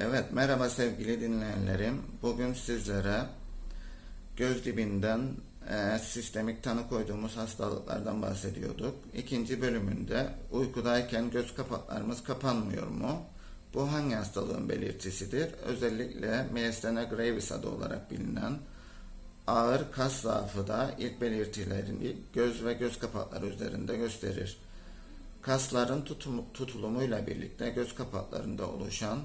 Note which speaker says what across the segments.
Speaker 1: Evet, merhaba sevgili dinleyenlerim. Bugün sizlere göz dibinden e, sistemik tanı koyduğumuz hastalıklardan bahsediyorduk. İkinci bölümünde uykudayken göz kapaklarımız kapanmıyor mu? Bu hangi hastalığın belirtisidir? Özellikle myasthenia gravis adı olarak bilinen ağır kas zaafı da ilk belirtilerini göz ve göz kapakları üzerinde gösterir. Kasların tutum, tutulumuyla birlikte göz kapaklarında oluşan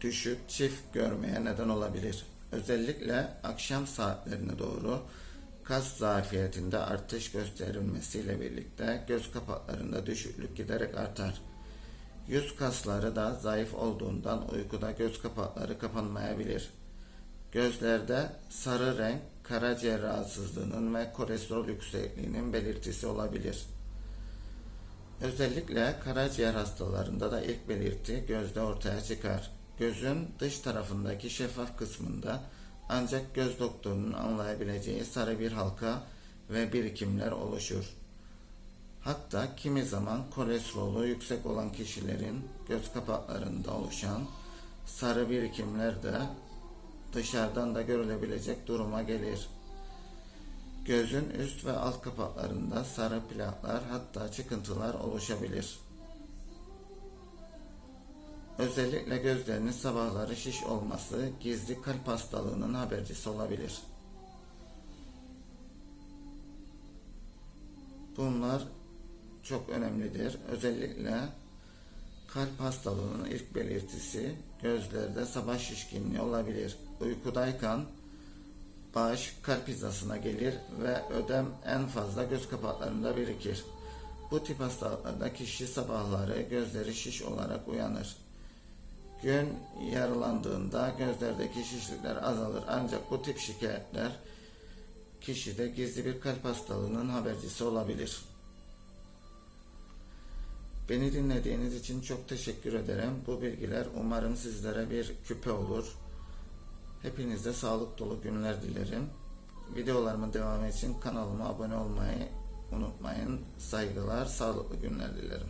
Speaker 1: düşük çift görmeye neden olabilir. Özellikle akşam saatlerine doğru kas zafiyetinde artış gösterilmesiyle birlikte göz kapaklarında düşüklük giderek artar. Yüz kasları da zayıf olduğundan uykuda göz kapakları kapanmayabilir. Gözlerde sarı renk karaciğer rahatsızlığının ve kolesterol yüksekliğinin belirtisi olabilir. Özellikle karaciğer hastalarında da ilk belirti gözde ortaya çıkar. Gözün dış tarafındaki şeffaf kısmında ancak göz doktorunun anlayabileceği sarı bir halka ve birikimler oluşur. Hatta kimi zaman kolesterolü yüksek olan kişilerin göz kapaklarında oluşan sarı birikimler de dışarıdan da görülebilecek duruma gelir. Gözün üst ve alt kapaklarında sarı plaklar hatta çıkıntılar oluşabilir. Özellikle gözlerinin sabahları şiş olması gizli kalp hastalığının habercisi olabilir. Bunlar çok önemlidir. Özellikle kalp hastalığının ilk belirtisi gözlerde sabah şişkinliği olabilir. Uykudayken baş kalp hizasına gelir ve ödem en fazla göz kapaklarında birikir. Bu tip hastalıklarda kişi sabahları gözleri şiş olarak uyanır. Gün yarılandığında gözlerdeki şişlikler azalır ancak bu tip şikayetler kişide gizli bir kalp hastalığının habercisi olabilir. Beni dinlediğiniz için çok teşekkür ederim. Bu bilgiler umarım sizlere bir küpe olur. Hepinize sağlık dolu günler dilerim. Videolarımın devamı için kanalıma abone olmayı unutmayın. Saygılar, sağlıklı günler dilerim.